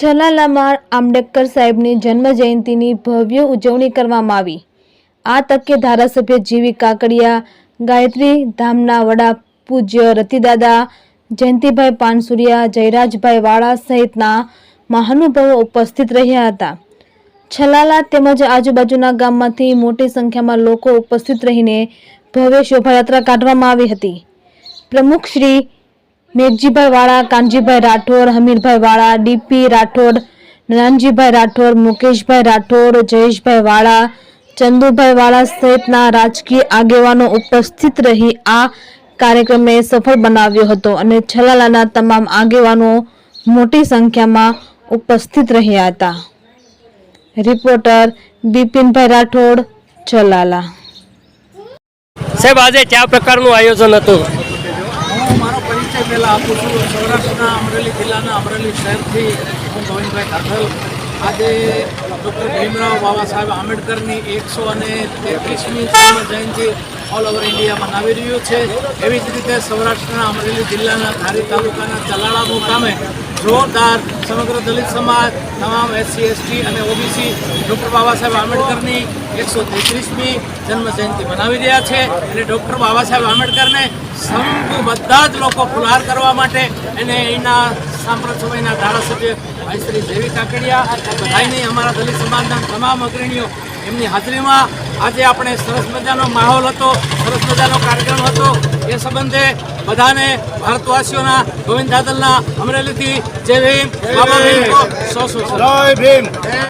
છલાલામાં આંબેડકર સાહેબની જન્મ જયંતિની ભવ્ય ઉજવણી કરવામાં આવી. આ તકે ધારાસભ્ય જીવી કાકડિયા, ગાયત્રી ધામના વડા પૂજ્ય રતિદાદા, જયંતિભાઈ પાનસુરિયા, જયરાજભાઈ વાળા સહિતના મહાનુભાવો ઉપસ્થિત રહ્યા હતા. છલાલા તેમજ આજુબાજુના ગામમાંથી મોટી સંખ્યામાં લોકો ઉપસ્થિત રહીને ભવ્ય શોભાયાત્રા કાઢવામાં આવી હતી. પ્રમુખ શ્રી મેઘજીભાઈ વાળા કાનજીભાઈ રાઠોડ હમીરભાઈ વાળા ડીપી રાઠોડ, નાનજીભાઈ રાઠોડ, મુકેશભાઈ રાઠોડ જયેશભાઈ વાળા ચંદુભાઈ વાળા સહિતના રાજકીય આગેવાનો ઉપસ્થિત રહી આ કાર્યક્રમને સફળ બનાવ્યો હતો અને છલાલાના તમામ આગેવાનો મોટી સંખ્યામાં ઉપસ્થિત રહ્યા હતા. રિપોર્ટર બિપિનભાઈ રાઠોડ, છલાલા. સાહેબ, આજે કયા પ્રકારનું આયોજન હતું? પહેલાં આપું છું સૌરાષ્ટ્રના અમરેલી જિલ્લાના અમરેલી શહેરથી હું ગોવિંદભાઈ કાથલ આજે ડૉક્ટર ભીમરાવ બાબા સાહેબ આંબેડકરની એકસો અને તેત્રીસમી જન્મ જયંતિ ઓલ ઓવર ઇન્ડિયા મનાવી રહ્યું છે. એવી જ રીતે સૌરાષ્ટ્રના અમરેલી જિલ્લાના ધારી તાલુકાના ચલાળા મુકામે જોરદાર સમગ્ર દલિત સમાજ, તમામ એસસી, એસટી અને ઓબીસી ડૉક્ટર બાબા સાહેબ આંબેડકરની એકસો તેત્રીસમી જન્મ જયંતિ મનાવી રહ્યા છે અને ડૉક્ટર બાબા સાહેબ આંબેડકરને સમગ્ર બધા જ લોકો ફુલહાર કરવા માટે અને એના સાંપ્રત સમયના ધારાસભ્ય ભાઈ શ્રી દેવી કાકડિયા, બધાયની અમારા દલિત સમાજના તમામ અગ્રણીઓ એમની હાજરીમાં આજે આપણે સરસ મજાનો માહોલ હતો સરસ મજાનો કાર્યક્રમ હતો. એ સંબંધે બધાને ભારતવાસીઓના ગોવિંદ દાદલના અમરેલીથી જય ભીમ બાબા ભીમ કો. સો જય સલામ.